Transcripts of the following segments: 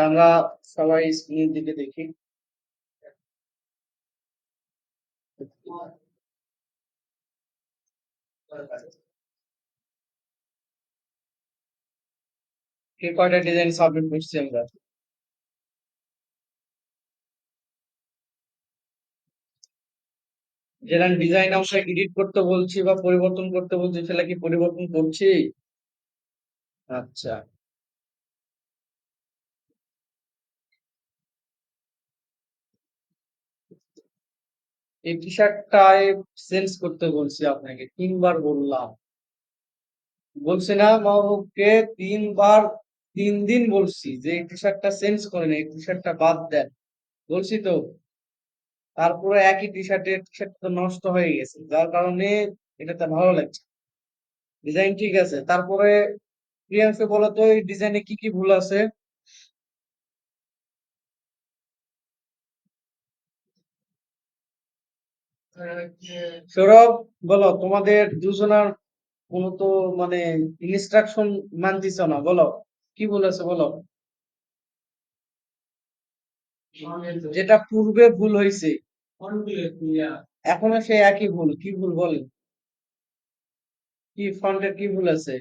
আমরা সবাই স্ক্রিনের দিকে দেখি কয়টা ডিজাইন সাবমিট করছি আমরা ডিজাইন আমরা এডিট করতে বলছি বা পরিবর্তন করতে বলছি সেটা কি পরিবর্তন করছি আচ্ছা এই টি শার্টটায় চেঞ্জ করতে বলছি আপনাকে, তিনবার বললাম। বলছি না, মাহবুবকে তিনবার তিন দিন বলছি যে এই টি শার্টটা চেঞ্জ করেন এই টি শার্টটা বাদ দেন। বলছি তো, তারপরে একই টি শার্টের টি শার্ট তো নষ্ট হয়ে গেছে, যার কারণে এটাতে ভালো লাগছে ডিজাইন ঠিক আছে, তারপরে প্রিয়াংশু বলো তো এই ডিজাইনে কি কি ভুল আছে? সৌরভ বলো তোমাদের দুজনার কোনো তো মানে ইনস্ট্রাকশন মানতিছ না বলো। কি ভুল আছে বলো। যেটা পূর্বে ভুল হয়েছে এখনও সে একই ভুল কি ভুল বলেন কি ফন্টের কি ভুল আছে?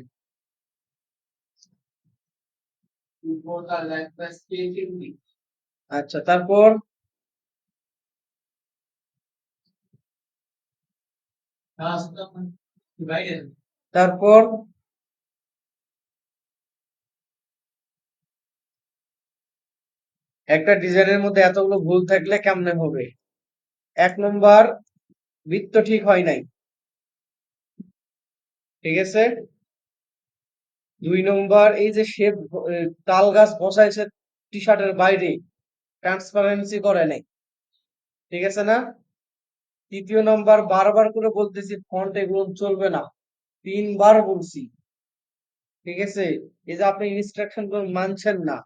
আচ্ছা তারপর? তারপর একটা ডিজাইনের মধ্যে এতগুলো ভুল থাকলে কেমনে হবে? এক নম্বর, বৃত্ত ঠিক হয় নাই। ঠিক আছে? দুই নম্বর, এই যে শেপ তাল গাছ বসাইছে টি শার্টের বাইরে ট্রান্সপারেন্সি করে নাই। ঠিক আছে না? তৃতীয় নম্বর বারবার করে বলতেছি, ফন্ট এগুলো চলবে না। তিনবার বলছি। ঠিক আছে? এই যে আপনি ইনস্ট্রাকশন মানছেন না,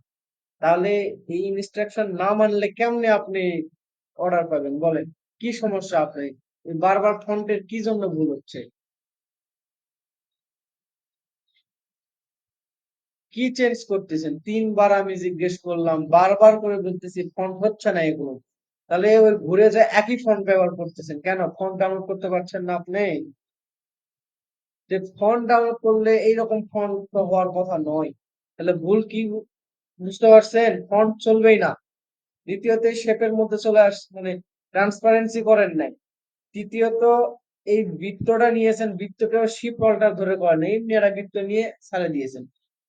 তাহলে এই ইনস্ট্রাকশন না মানলে কেমনে আপনি অর্ডার পাবেন? বলেন, কি সমস্যা আপনি বারবার ফন্টের কি জন্য ভুল হচ্ছে? কি চেঞ্জ করতেছেন? তিনবার আমি জিজ্ঞেস করলাম, বারবার করে বলতেছি, ফন্ট হচ্ছে না এগুলো। তাহলে ওই ঘুরে যায় একই ফন্ট ব্যবহার করতেছেন, কেন? ফন্ট ডাউনলোড করতে পারছেন না আপনি? যে ফন্ট ডাউনলোড করলে এইরকম ফন্ট তো হওয়ার কথা নয়। তাহলে ভুল কি বুঝতে পারছেন? ফন্ট চলবেই না। দ্বিতীয়ত শেপের মধ্যে চলে আস মানে ট্রান্সপারেন্সি করেন নাই। তৃতীয়ত এই বৃত্তটা নিয়েছেন বৃত্তটাও শিপ অল্টার ধরে করেন। এমনি একটা বৃত্ত নিয়ে ছাড়ে দিয়েছেন।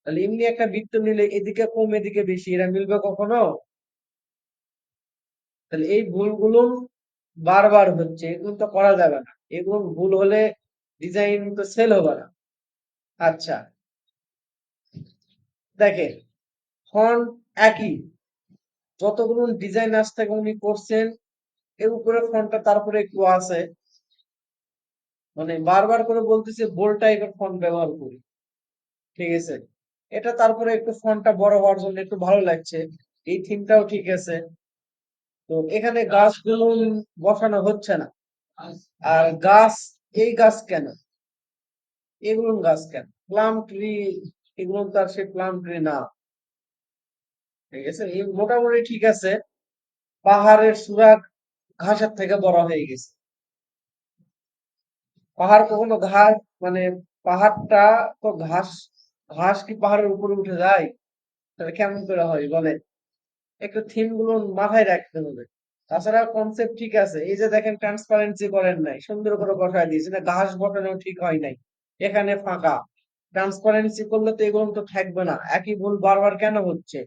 তাহলে এমনি একটা বৃত্ত নিলে এদিকে কম, এদিকে বেশি, এরা মিলবে কখনো? তাহলে এই ভুলগুলো বারবার হচ্ছে, এগুলো তো করা যাবে না। এগুলো ভুল হলে ডিজাইন তো সেল হবে না। আচ্ছা। দেখেন ফন্ট একই। যতগুলো ডিজাইন আজ থেকে উনি করছেন, এর উপরে ফন্টটা তারপরে একটু আছে। মানে বারবার করে বলতেছে বোল্ড টাইপের ফন্ট ব্যবহার করি। ঠিক আছে? এটা তারপরে একটু ফন্টটা বড় হওয়ার জন্য একটু ভালো লাগছে। এই থিমটাও ঠিক আছে। তো এখানে গাছগুলো বসানো হচ্ছে না। আর গাছ, এই গাছ কেন? এগুলো গাছ কেন? প্লাম ট্রি, এগুলো তার সে প্লাম ট্রি না। ঠিক আছে? মোটামুটি ঠিক আছে। পাহাড়ের সুরা ঘাসের থেকে বড় হয়ে গেছে। পাহাড় কখনো ঘাস মানে পাহাড়টা তো ঘাস ঘাস কি পাহাড়ের উপরে উঠে যায়? তাহলে কেমন করে হয় বলে একটু থিমগুলো মাথায় রাখতে হবে। তাছাড়া কনসেপ্ট ঠিক আছে। এই যে দেখেন ট্রান্সপারেন্সি করেন নাই, সুন্দর করে বসায় দিয়েছে না ঘাস বসানো ঠিক হয় নাই। এখানে ফাঁকা। ট্রান্সপারেন্সি করলে তো এগুলো তো থাকবে না। একই ভুল বারবার কেন হচ্ছে?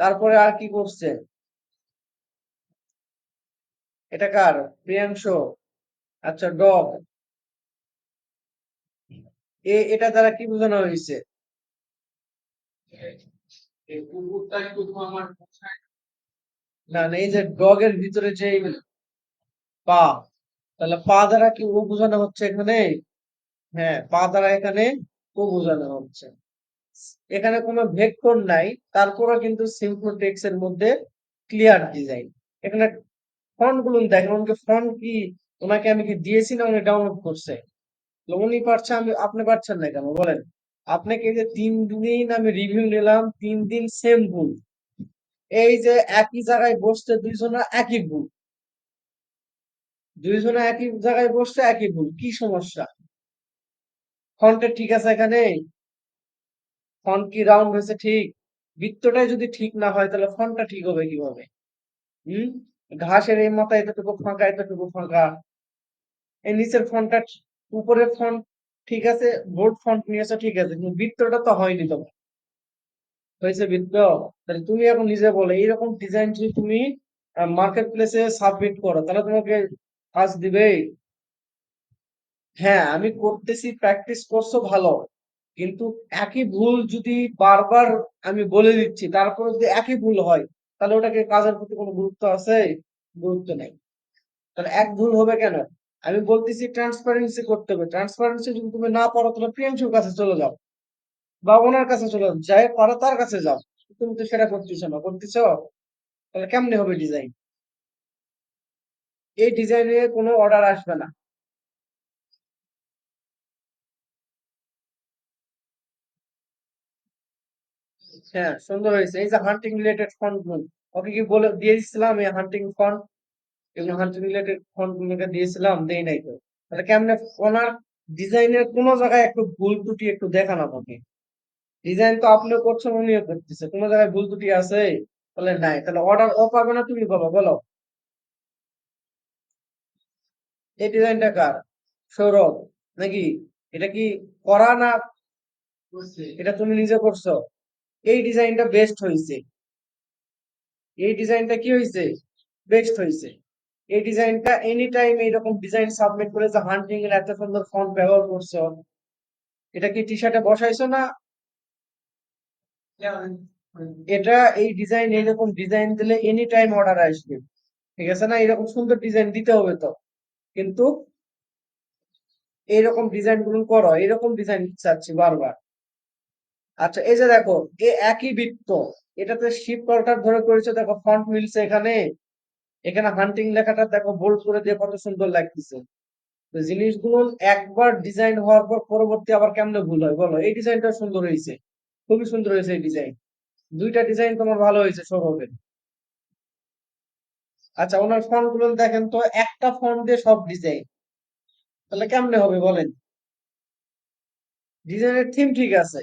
তারপরে আর কি করছে? এটা কার? প্রিয়াংশ। আচ্ছা ডগ এটা দ্বারা কি বোঝানো হয়েছে? না না, এই যে ডগের ভিতরে যে পা, তাহলে পা দ্বারা কি ও বোঝানো হচ্ছে এখানে? হ্যাঁ পা দ্বারা এখানে ও বোঝানো হচ্ছে। এখানে কোনো ভেক্টর নাই তারপরে কিন্তু সিম্পল টেক্স এর মধ্যে ক্লিয়ার ডিজাইন। এখানে ফন্টগুলো দেখেন উনকে ফন্ট কি, ওনাকে আমি কি দিয়েছি না উনি ডাউনলোড করছে? উনি পারছে, আমি, আপনি পারছেন না কেন? বলেন। আপনাকে যে তিন দিন আমি রিভিউ নিলাম, তিন দিন সেম ভুল। এই যে একই জায়গায় বসতে দুইজনা একই ভুল। দুইজনে একই জায়গায় বসছে একই ভুল, কি সমস্যা? ফন্টের ঠিক আছে এখানে? ফন্ট কি রাউন্ড হয়েছে ঠিক? বৃত্তটাই যদি ঠিক না হয়, তাহলে ফন্টটা ঠিক হবে কীভাবে? হুম? ঘাসের এই মাথা এতটুকু ফাঁকা এতটুকু ফাঁকা। এই নিচের ফন্টটা উপরের ফন্ট ঠিক আছে বোর্ড ফন্ট নিয়েছে ঠিক আছে, কিন্তু বৃত্তটা তো হয়নি তোমার। হয়েছে বৃত্ত? তাহলে তুমি এখন নিজে বলো, এইরকম ডিজাইন যদি তুমি মার্কেট প্লেসে সাবমিট করো, তাহলে তোমাকে কাজ দিবে? হ্যাঁ আমি করতেছি প্র্যাকটিস করছ, ভালো। কিন্তু একই ভুল যদি বারবার আমি বলে দিচ্ছি তারপরে যদি একই ভুল হয়, তাহলে ওটাকে কাজের প্রতি কোনো গুরুত্ব আছে? গুরুত্ব নেই। তাহলে এক ভুল হবে কেন? আমি বলতেছি ট্রান্সপারেন্সি করতে হবে। ট্রান্সপারেন্সি যদি তুমি না পারো, তাহলে প্রিয়াংশুর কাছে চলে যাও বা ওনার কাছে চলে যাও, যাই পারো তার কাছে যাও। তুমি তো সেটা করতেছো না। করতেছো? তাহলে কেমনে হবে ডিজাইন এই ডিজাইনে কোনো অর্ডার আসবে না। হ্যাঁ সুন্দর হয়েছে। এই যে হান্টিং রিলেটেড ফন্ট ওকে কি বলে, দিয়ে দিছিলাম এই হান্টিং ফন্ট এগুলো হান্টিং রিলেটেড দিয়েছিলাম, দেই নাই তো তাহলে কেমনে ওনার ডিজাইনের জায়গায় একটু ভুল একটু দেখান ডিজাইন তো আপনিও করছেন, উনিও করতেছে। জায়গায় ভুল আছে? তাহলে নাই। তাহলে অর্ডার ও পাবে না তুমি পাবা বলো। এই ডিজাইনটা কার? সৌরভ, নাকি? এটা কি করা না এটা তুমি নিজে করছ। এই ডিজাইনটা বেস্ট হয়েছে এই ডিজাইনটা কি হয়েছে বেস্ট হয়েছে এই ডিজাইনটা এনি টাইম এইরকম ডিজাইন সাবমিট করে যে হান্টিং এর এত সুন্দর ফন্ট ব্যবহার করছ এটা কি টি শার্টে বসাইছো না? এটা এই ডিজাইন এইরকম ডিজাইন দিলে এনি টাইম অর্ডার আসবে। ঠিক আছে না? এরকম সুন্দর ডিজাইন দিতে হবে তো। কিন্তু এইরকম ডিজাইনগুলো করো এরকম ডিজাইন চাচ্ছি বারবার। আচ্ছা এই যে দেখো এ একই বৃত্ত এটাতে শিপ কলটার ধরে করেছে দেখো ফন্ট মিলছে এখানে। এখানে হান্টিং লেখাটা দেখো বোল্ড করে দিয়ে কত সুন্দর লাগতেছে। জিনিসগুলো একবার ডিজাইন হওয়ার পর পরবর্তী আবার কেমনে ভুল হয় বলো? এই ডিজাইনটা সুন্দর হয়েছে, খুবই সুন্দর হয়েছে এই ডিজাইন দুইটা ডিজাইন তোমার ভালো হয়েছে সৌরভের আচ্ছা ওনার ফন্টগুলো দেখেন তো, একটা ফন্ট দিয়ে সব ডিজাইন তাহলে কেমনে হবে বলেন? ডিজাইনের থিম ঠিক আছে,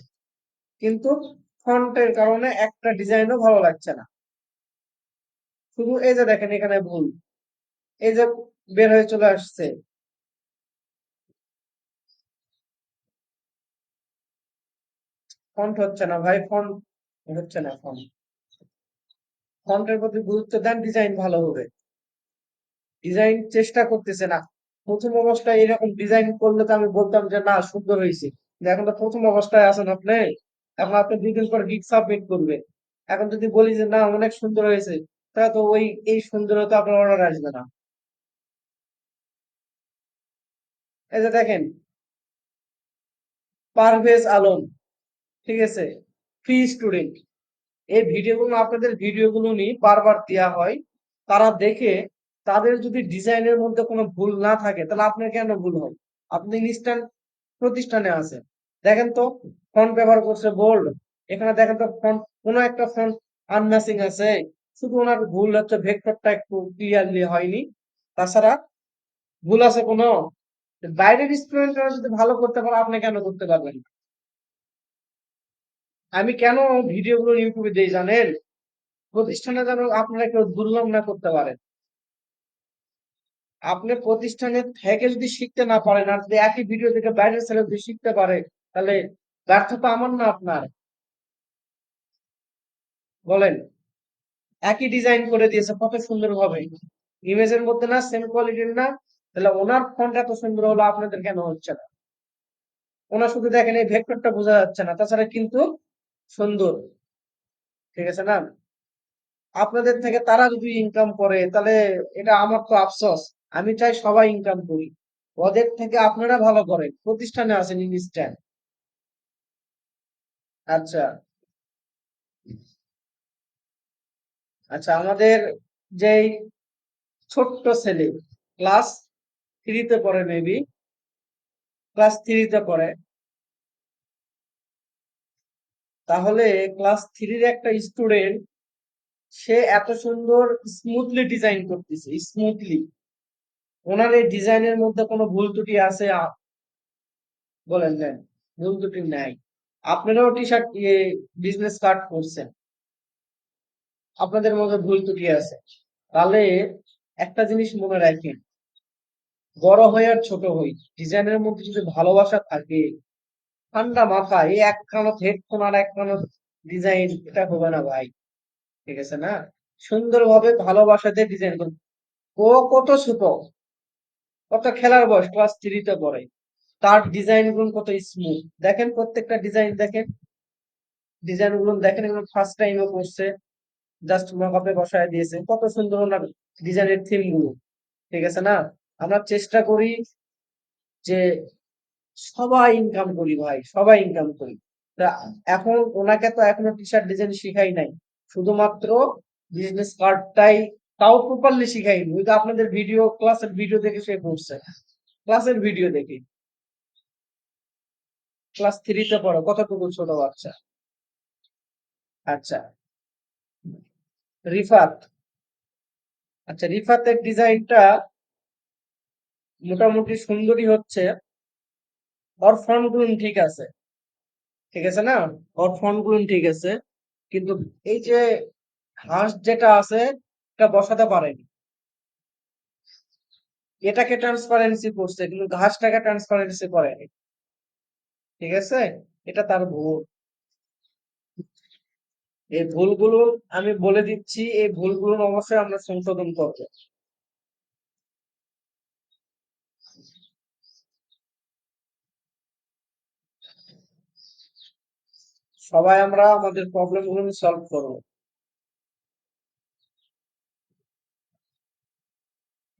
কিন্তু ফন্টের কারণে একটা ডিজাইনও ভালো লাগছে না। শুধু এই যে দেখেন এখানে ভুল। এই যে বের হয়ে চলে আসছে। ফন্ট হচ্ছে না ভাই ফন্ট হচ্ছে না ফন্ট ফন্টের প্রতি গুরুত্ব দেন ডিজাইন ভালো হবে। ডিজাইন চেষ্টা করতেছে না। প্রথম অবস্থায় এরকম ডিজাইন করলে তো আমি বলতাম যে, না, সুন্দর হয়েছে। এখন তো প্রথম অবস্থায় আছেন আপনি। এখন আপনি দুই পর গিগ সাবমিট করবে এখন যদি বলি যে, না, অনেক সুন্দর হয়েছে। তাহলে তো ওই, এই সুন্দরতা আপনার অর্ডার আসবে না। এই যে দেখেন, পারভেজ আলম, ঠিক আছে? ফ্রি স্টুডেন্ট এই ভিডিওগুলো, আপনাদের ভিডিওগুলো নিয়ে বারবার দেওয়া হয়। তারা দেখে তাদের যদি ডিজাইনের মধ্যে কোনো ভুল না থাকে, তাহলে আপনার কেন ভুল হয়? আপনি ইনস্ট্যান্ট প্রতিষ্ঠানে আছেন। দেখেন তো ফন্ট ব্যবহার করছে বোল্ড। এখানে দেখেন তো ফন্ট কোনো একটা ফন্ট আনম্যাচিং আছে। শুধু ওনার ভুল হচ্ছে ভেক্টরটা একটু ক্লিয়ারলি হয়নি। তাছাড়া ভুল আছে কোনো? বাইরের স্টুডেন্টরা যদি ভালো করতে পারে, আপনি কেন করতে পারবেন? আমি কেন ভিডিওগুলো ইউটিউবে দিই জানেন? প্রতিষ্ঠানে যেন আপনারা কেউ দুর্লভ না করতে পারেন। আপনি প্রতিষ্ঠানে থেকে যদি শিখতে না পারেন, আর যদি একই ভিডিও দেখে বাইরের ছেলে যদি শিখতে পারে, তাহলে ব্যর্থতা আমার না আপনার? বলেন। একই ডিজাইন করে দিয়েছে, কত সুন্দর ভাবে। ইমেজের মধ্যে না সেম কোয়ালিটির না, তাহলে ওনার ফন্ট এত সুন্দর হলো, আপনাদের কেন হচ্ছে না? ওনার শুধু দেখেন, এই ভেক্টরটা বোঝা যাচ্ছে না, তাছাড়া কিন্তু সুন্দর। ঠিক আছে না? আপনাদের থেকে তারা যদি ইনকাম করে, তাহলে এটা আমার তো আফসোস, আমি চাই সবাই ইনকাম করি। ওদের থেকে আপনারা ভালো করেন, প্রতিষ্ঠানে আছেন ইনস্ট্যান্ট আচ্ছা। আচ্ছা আমাদের যেই ছোট্ট ছেলে ক্লাস থ্রিতে পড়ে মেবি ক্লাস থ্রিতে পড়ে। তাহলে ক্লাস থ্রির একটা স্টুডেন্ট সে এত সুন্দর স্মুথলি ডিজাইন করতেছে স্মুথলি ওনার এই ডিজাইনের মধ্যে কোনো ভুল ত্রুটি আছে বলেন ভুল ত্রুটি নাই। আপনারাও টি শার্ট বিজনেস কার্ড করছেন। আপনাদের মধ্যে ভুল ত্রুটি আছে। তাহলে একটা জিনিস মনে রাখেন, বড় হই আর ছোট হই। ডিজাইনের মধ্যে যদি ভালোবাসা থাকে, ঠান্ডা মাথা এই এক হেডফোন আর এক ডিজাইন, এটা হবে না ভাই। ঠিক আছে না? সুন্দরভাবে ভালোবাসা দিয়ে ডিজাইন করুন। ও কত ছোট, কত খেলার বয়স, ক্লাস থ্রিতে পড়ে। তার ডিজাইনগুলো কত স্মুথ দেখেন প্রত্যেকটা ডিজাইন দেখেন। ডিজাইনগুলো দেখেন, এগুলো ফার্স্ট টাইমও করছে। জাস্ট মকআপে বসায় দিয়েছে। কত সুন্দর ওনার ডিজাইনের থিমগুলো, ঠিক আছে না? আমরা চেষ্টা করি যে সবাই ইনকাম করি ভাই, সবাই ইনকাম করি। এখন ওনাকে তো এখনও টি শার্ট ডিজাইন শিখাই নাই। শুধুমাত্র বিজনেস কার্ডটাই তাও প্রপারলি শিখাইনি ওই তো আপনাদের ভিডিও ক্লাসের ভিডিও দেখে সে করছে ক্লাসের ভিডিও দেখে। ক্লাস থ্রিতে পড়ো, কতটুকু ছোট বাচ্চা? আচ্ছা। রিফাত। আচ্ছা রিফাতের ডিজাইনটা মোটামুটি সুন্দরই হচ্ছে। ওর ফন্টগুলো ঠিক আছে। ঠিক আছে না? ওর ফন্টগুলো ঠিক আছে। কিন্তু এই যে ঘাস যেটা আছে, এটা বসাতে পারেনি। এটাকে ট্রান্সপারেন্সি করছে, কিন্তু ঘাসটাকে ট্রান্সপারেন্সি করেনি। ঠিক আছে? এটা তার ভুল। এই ভুলগুলো আমি বলে দিচ্ছি, এই ভুলগুলো অবশ্যই আমরা সংশোধন করব। সবাই আমরা আমাদের প্রবলেমগুলো সলভ করব।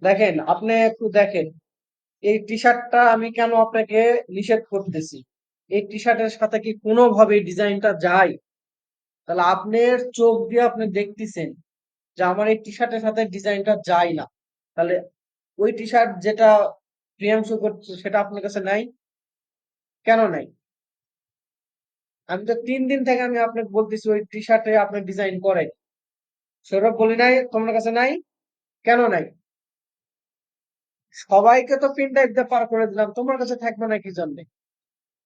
দেখেন, আপনি একটু দেখেন, এই টি শার্টটা আমি কেন আপনাকে নিষেধ করতেছি? এই টি শার্টের সাথে কি কোনোভাবে ডিজাইনটা যায়? তাহলে আপনার চোখ দিয়ে আপনি দেখতেছেন যে আমার এই টি শার্টের সাথে ডিজাইনটা যায় না। তাহলে ওই টি শার্ট যেটা প্রিয়াংশু করছে সেটা আপনার কাছে নাই? কেন নাই? আমি তো তিন দিন থেকে আমি আপনাকে বলতেছি ওই টি শার্টে আপনি ডিজাইন করেন। সৌরভ বলি নাই, তোমার কাছে নাই? কেন নাই? সবাইকে তো পিন টাইপ দিয়ে পার করে দিলাম, তোমার কাছে থাকবে না কি জন্য?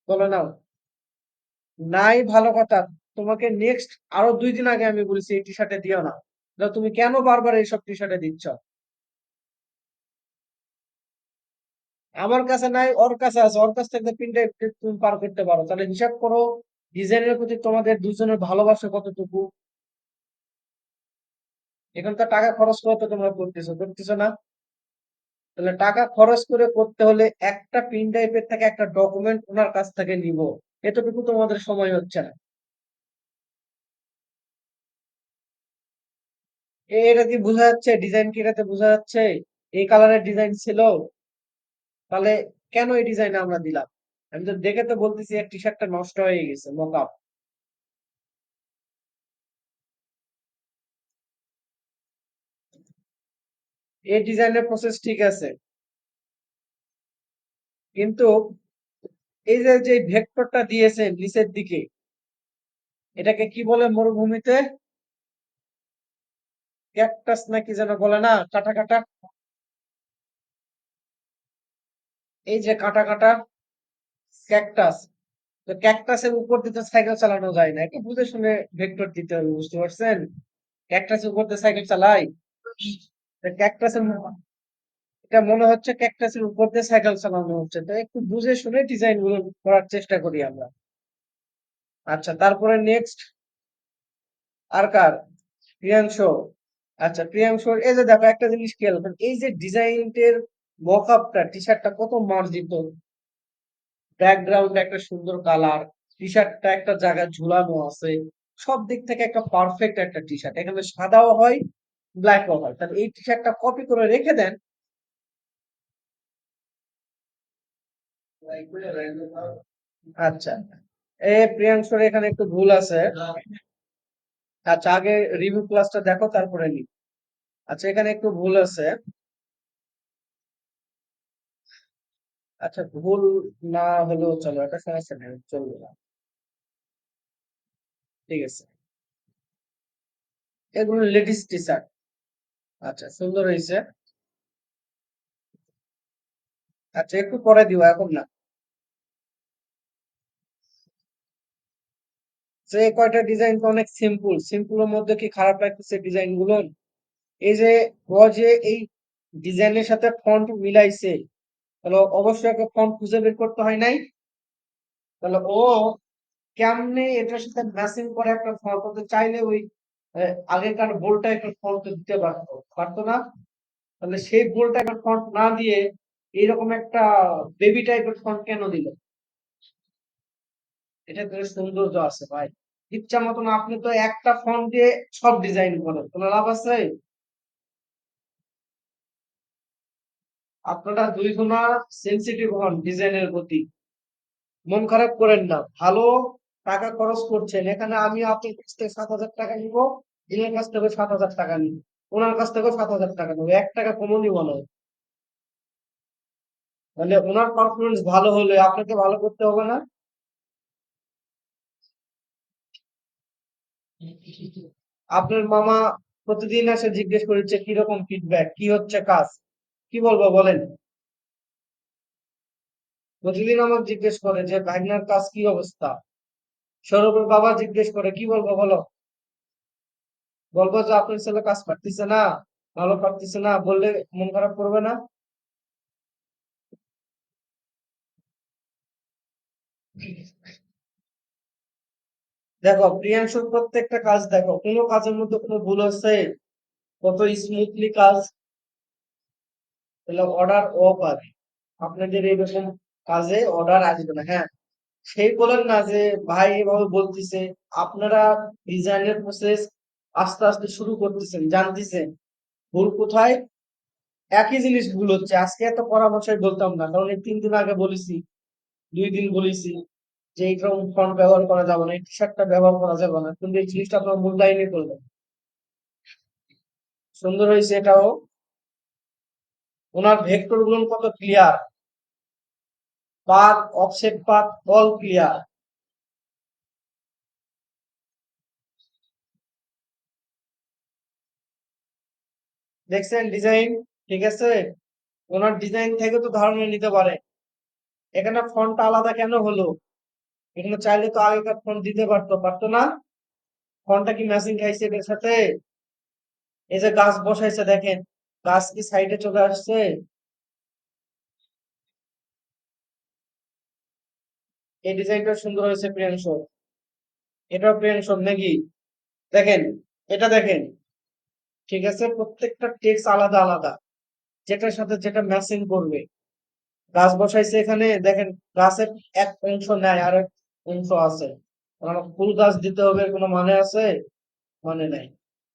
বলে নাও। নাই ভালো কথা। তোমাকে নেক্সট আরও দুই দিন আগে আমি বলেছি, এই টি শার্টে দিও না। তুমি কেন বারবার এইসব টি শার্টে দিচ্ছ? আমার কাছে নাই, ওর কাছে আছে। ওর কাছ থেকে পিন তুমি পার করতে পারো। তাহলে হিসাব করো ডিজাইনের প্রতি তোমাদের দুজনের ভালোবাসা কতটুকু? এখন তো টাকা খরচ করে তো তোমরা করতেছো? করতেছো না? তাহলে টাকা খরচ করে করতে হলে একটা পিন টাইপের থেকে একটা ডকুমেন্ট ওনার কাছ থেকে নিব। এতটুকু তোমাদের সময় হচ্ছে না। এটা কি বোঝা যাচ্ছে ডিজাইন কি এটাতে বোঝা যাচ্ছে, এই কালারের ডিজাইন ছিল, তাহলে কেন এই ডিজাইন আমরা দিলাম? আমি তো দেখে তো বলতেছি, এক টি শার্টটা নষ্ট হয়ে গেছে মকআপ এই ডিজাইনের প্রসেস ঠিক আছে। কিন্তু এই যে যে ভেক্টরটা দিয়েছেন, নিচের দিকে, এটাকে কি বলে মরুভূমিতে? ক্যাকটাস না কি যেন বলে না, কাটা কাটা। এই যে কাটা কাটা ক্যাকটাস, তো ক্যাকটাসের উপর দিয়ে তো সাইকেল চালানো যায় না। একটু বুঝে শুনে ভেক্টর দিতে হবে, বুঝতে পারছেন? ক্যাকটাসের উপর দিয়ে সাইকেল চালাই? ক্যাকটাসের এটা মনে হচ্ছে ক্যাকটাসের উপর দিয়ে সাইকেল চালানো হচ্ছে। তো একটু বুঝে শুনে ডিজাইনগুলো করার চেষ্টা করি আমরা। আচ্ছা তারপরে নেক্সট আর কার? প্রিয়াংশ। আচ্ছা প্রিয়াংশর এই যে দেখো একটা জিনিস খেয়াল করেন এই যে ডিজাইনের মকআপটা টি শার্টটা কত মার্জিত। ব্যাকগ্রাউন্ড একটা সুন্দর কালার টি শার্টটা একটা জায়গায় ঝুলানো আছে, সব দিক থেকে একটা পারফেক্ট একটা টি শার্ট এখানে সাদাও হয় ব্ল্যাকও হয়। তাহলে এই টি শার্টটা কপি করে রেখে দেন। আচ্ছা এ প্রিয়াংশর এখানে একটু ভুল আছে। আচ্ছা আগে রিভিউ ক্লাসটা দেখো, তারপরে নি আচ্ছা এখানে একটু ভুল আছে। আচ্ছা ভুল না হলেও চলো এটা সমস্যা নেই চলবে না ঠিক আছে। এগুলো লেডিস টি শার্ট আচ্ছা সুন্দর হয়েছে। আচ্ছা একটু পরে দিব, এখন না। যে কয়টা ডিজাইন তো অনেক সিম্পল সিম্পলের মধ্যে কি খারাপ লাগতেছে ডিজাইনগুলো এই যে, ও যে এই ডিজাইনের সাথে ফন্ট মিলাইছে, তাহলে অবশ্যই একটা ফন্ট খুঁজে বের করতে হয় নাই? তাহলে ও কেমনে এটার সাথে ম্যাচিং করে একটা ফন্ট করতে চাইলে ওই আগেকার বোল্ড টাইপের ফন্ট দিতে পারতো পারতো না? তাহলে সেই বোল্ড একটা ফন্ট না দিয়ে এইরকম একটা বেবি টাইপের ফন্ট কেন দিল? এটা তো সৌন্দর্য আছে ভাই। ইচ্ছা মতন আপনি তো একটা ফন্ট দিয়ে সব ডিজাইন করেন, কোনো লাভ আছে? আপনারা দুই গুণা সেন্সিটিভ হন ডিজাইনের প্রতি। মন খারাপ করেন না, ভালো টাকা খরচ করছেন, এখানে আমি আপনার কাছ থেকে সাত হাজার টাকা নিব এনার কাছ থেকে সাত হাজার টাকা নিব, ওনার কাছ থেকেও সাত হাজার টাকা নেব, এক টাকা কমও নিব না। মানে ওনার পারফরমেন্স ভালো হলে আপনাকে ভালো করতে হবে না। আপনার মামা প্রতিদিন এসে জিজ্ঞেস করেছে, কীরকম ফিডব্যাক কি হচ্ছে কাজ? কি বলব, বলেন। প্রতিদিন আমার জিজ্ঞেস করে যে, ভাগনার কাজ কি অবস্থা? সৌরভের বাবা জিজ্ঞেস করে, কি বলব, বলো? বলব যে, আপনার ছেলে কাজ পারতেছে না, ভালো পারতেছে না, বললে মন খারাপ করবে না? দেখো প্রিয়াংশুর প্রত্যেকটা কাজ দেখো, কোনো কাজের মধ্যে কোনো ভুল হচ্ছে? কত স্মুথলি কাজ? অর্ডার ও পাবে। আপনাদের এইরকম কাজে অর্ডার আসবে না হ্যাঁ? সেই বলেন না যে, ভাই, এভাবে বলতেছে। আপনারা ডিজাইনের প্রসেস আস্তে আস্তে শুরু করতেছেন, জানতেছেন। ভুল কোথায়? একই জিনিস ভুল হচ্ছে। আজকে এত পরামর্শই বলতাম না, কারণ তিন দিন আগে বলেছি, দুই দিন বলেছি। যে এইরকম ফন্ট ব্যবহার করা যাবে না, এই টি শার্টটা ব্যবহার করা যাবে না। কিন্তু এই জিনিসটা আপনার মূল্যায়নই করবেন। সুন্দর হয়েছে এটাও। ওনার ভেক্টরগুলো কত clear path offset path all clear দেখছেন ডিজাইন ঠিক আছে? ওনার ডিজাইন থেকে তো ধারণা নিতে পারে। এখানে ফন্ট আলাদা কেন হলো? এখানে চাইলে তো আগেকার ফন্ট দিতে পারতো পারতো না? ফোনটা কি ম্যাচিং খাইছে এটার সাথে? এই যে গাছ বসাইছে দেখেন, গাছ কি সাইডে চলে আসছে? এই ডিজাইনটা সুন্দর হয়েছে প্রিয়াংশু এটাও প্রিয়াংশু নাকি? দেখেন, এটা দেখেন। ঠিক আছে, প্রত্যেকটা টেক্স আলাদা আলাদা। যেটার সাথে যেটা ম্যাচিং করবে। গাছ বসাইছে এখানে, দেখেন, গাছের এক অংশ নেয় আর অংশ আছে। ফুল গাছ দিতে হবে, কোনো মানে আছে? মানে নাই।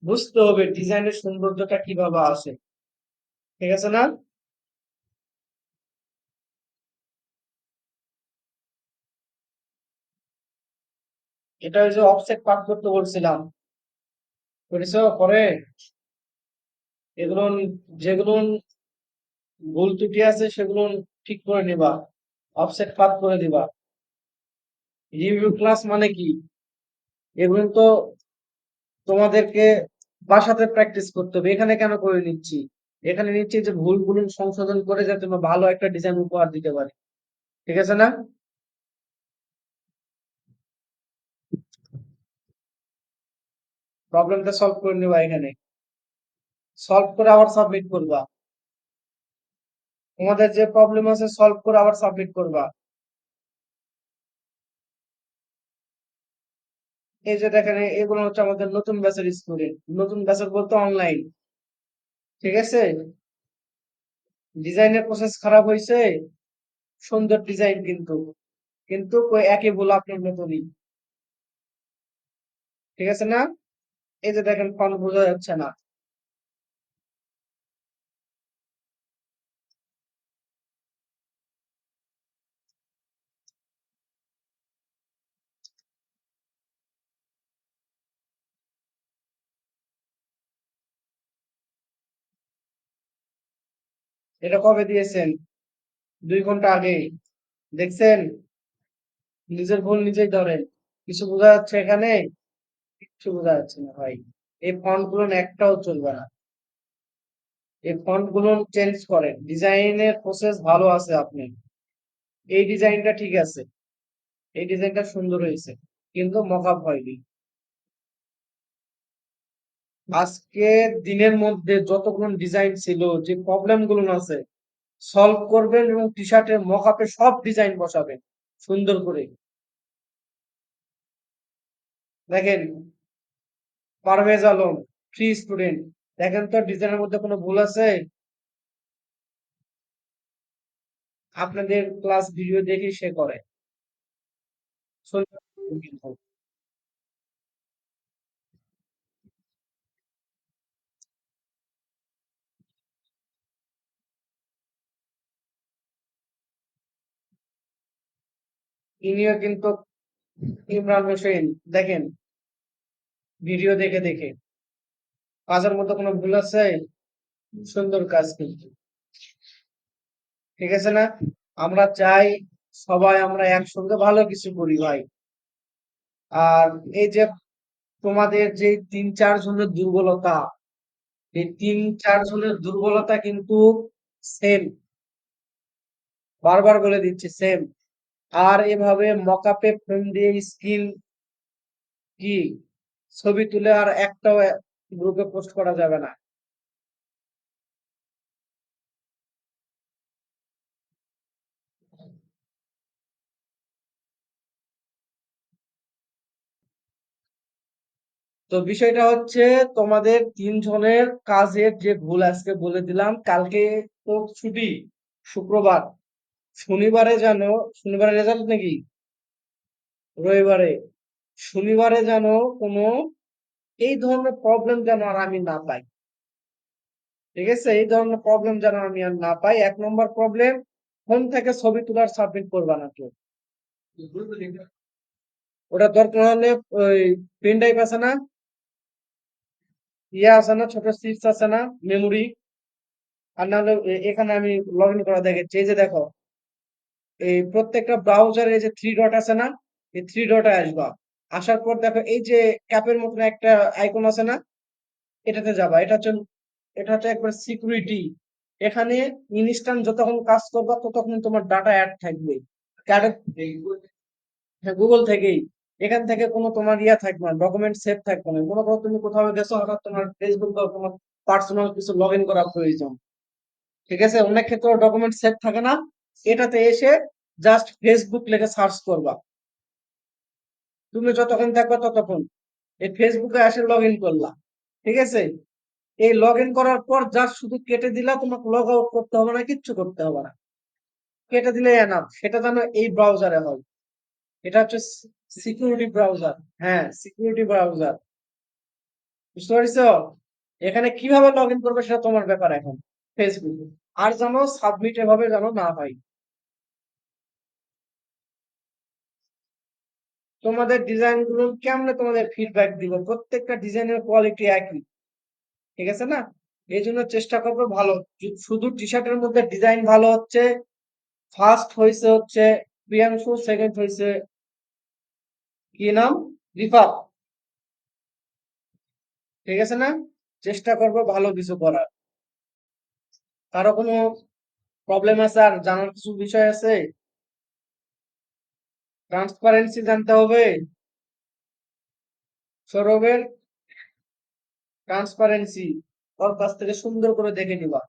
বুঝতে হবে ডিজাইনের সৌন্দর্যটা কীভাবে আসে। ঠিক আছে না? এটা ওই যে অফসেট পাঠ করতে বলছিলাম। করেছ পরে? এগুলো, যেগুলো ভুল ত্রুটি আছে, সেগুলো ঠিক করে নিবা। অফসেট পাত করে দিবা। রিভিউ ক্লাস মানে কি? এগুলো তো তোমাদেরকে বাসাতে প্র্যাকটিস করতে হবে। এখানে কেন করে নিচ্ছি? এখানে নিচ্ছি যে ভুলগুলো সংশোধন করে যাতে আমরা ভালো একটা ডিজাইন উপহার দিতে পারি। ঠিক আছে না? প্রবলেমটা সলভ করে নিবা এখানে। সলভ করে আবার সাবমিট করবা। তোমাদের যে প্রবলেম আছে সলভ করে আবার সাবমিট করবা। এই যে দেখেন এগুলো হচ্ছে আমাদের নতুন ব্যাচের স্টুডেন্ট নতুন ব্যাচের বলতে অনলাইন ঠিক আছে? ডিজাইনের প্রসেস খারাপ হয়েছে সুন্দর ডিজাইন কিন্তু। কিন্তু কই একই ভুল আপনার মতনই। ঠিক আছে না? এই যে দেখেন ফল বোঝা যাচ্ছে না। এটা কবে দিয়েছেন? দুই ঘণ্টা আগে দেখছেন? নিজের ভুল নিজেই ধরেন। কিছু বোঝা যাচ্ছে এখানে, কিছু বোঝা যাচ্ছে না ভাই। এই ফন্টগুলো একটাও চলবে না। এই ফন্টগুলো চেঞ্জ করেন। ডিজাইনের প্রসেস ভালো আছে আপনি। এই ডিজাইনটা ঠিক আছে। এই ডিজাইনটা সুন্দর হয়েছে। কিন্তু মকআপ হয়নি। আজকে দিনের মধ্যে যতগুলো ডিজাইন ছিল, যে প্রবলেমগুলো আছে সলভ করবেন এবং টি শার্টের মকআপে সব ডিজাইন বসাবেন, সুন্দর করে। দেখেন, পারভেজ আলম ফ্রি স্টুডেন্ট দেখেন তো ডিজাইনের মধ্যে কোনো ভুল আছে? আপনাদের ক্লাস ভিডিও দেখে সে করে। ইনিও কিন্তু ইমরান হোসেন, দেখেন, ভিডিও দেখে দেখে। কাজের মধ্যে কোনো ভুল আছে? সুন্দর কাজ কিন্তু। ঠিক আছে না? আমরা চাই সবাই আমরা একসঙ্গে ভালো কিছু করি ভাই। আর এই যে তোমাদের যে তিন চার জনের দুর্বলতা, এই তিন চার জনের দুর্বলতা কিন্তু সেম বারবার বলে দিচ্ছি সেম আর এভাবে মকাপে ফ্রেম দিয়ে স্কিন কি? ছবি তুলে আর একটাও গ্রুপে পোস্ট করা যাবে না। তো বিষয়টা হচ্ছে তোমাদের তিনজনের কাজের যে ভুল আজকে বলে দিলাম, কালকে তো ছুটি, শুক্রবার। শনিবারে যেন শনিবারে রেজাল্ট নাকি? রবিবারে। শনিবারে যেন কোনো, এই ধরনের প্রবলেম যেন আর আমি না পাই। ঠিক আছে? এই ধরনের প্রবলেম যেন আমি আর না পাই। এক নম্বর প্রবলেম ফোন থেকে ছবি তোলার সাবমিট করবা না কেউ। ওটা দরকার হলে ওই পেন ড্রাইভ আছে না? ইয়ে আছে না? ছোট চিপস আছে না? মেমোরি আর নাহলে এখানে আমি লগ ইন করা দেখেছি। এই যে দেখো এই প্রত্যেকটা ব্রাউজারে যে থ্রি ডট আছে না, এই থ্রি ডটে আসবা। আসার পর দেখো এই যে ক্যাপের মতন একটা আইকন আছে না, এটাতে যাবা। এটা হচ্ছে এটা হচ্ছে একবার সিকিউরিটি এখানে ইনস্ট্যান্ট যতক্ষণ কাজ করবা, ততক্ষণ তোমার ডাটা অ্যাড থাকবে। হ্যাঁ গুগল থেকেই। এখান থেকে কোনো তোমার ইয়া থাকবে না ডকুমেন্ট সেভ থাকবে না। মনে করো তুমি কোথাও গেছো, হঠাৎ তোমার ফেসবুক বা তোমার পার্সোনাল কিছু লগ ইন করা প্রয়োজন। ঠিক আছে? অনেক ক্ষেত্রে ডকুমেন্ট সেভ থাকে না। এটাতে এসে জাস্ট ফেসবুক লিখে সার্চ করবা। তুমি যতক্ষণ থাকবে ততক্ষণ এই ফেসবুকে এসে লগ ইন করলা, ঠিক আছে? এই লগ ইন করার পর জাস্ট শুধু কেটে দিলা, তোমাকে লগ আউট করতে হবে না, কিচ্ছু করতে হবে না। কেটে দিলে এনাফ সেটা যেন এই ব্রাউজারে হয়। এটা হচ্ছে সিকিউরিটি ব্রাউজার হ্যাঁ সিকিউরিটি ব্রাউজার বুঝতে পারছ? এখানে কীভাবে লগ ইন করবে সেটা তোমার ব্যাপার এখন ফেসবুক আর যেন সাবমিট এভাবে যেন না হয়। তোমাদের ডিজাইনগুলো কেমনে তোমাদের ফিডব্যাক দিব? প্রত্যেকটা ডিজাইনের কোয়ালিটি একই। ঠিক আছে না? এই জন্য চেষ্টা করব ভালো। শুধু টি শার্টের মধ্যে ডিজাইন ভালো হচ্ছে ফার্স্ট হয়েছে হচ্ছে প্রিয়াংশু সেকেন্ড হয়েছে কি নাম? রিফাত ঠিক আছে না? চেষ্টা করব ভালো কিছু করার। কারও কোনো প্রবলেম আছে আর জানার কিছু বিষয় আছে? ট্রান্সপারেন্সি জানতে হবে। সৌরভের ট্রান্সপারেন্সি ওর কাছ থেকে সুন্দর করে দেখে নিবা।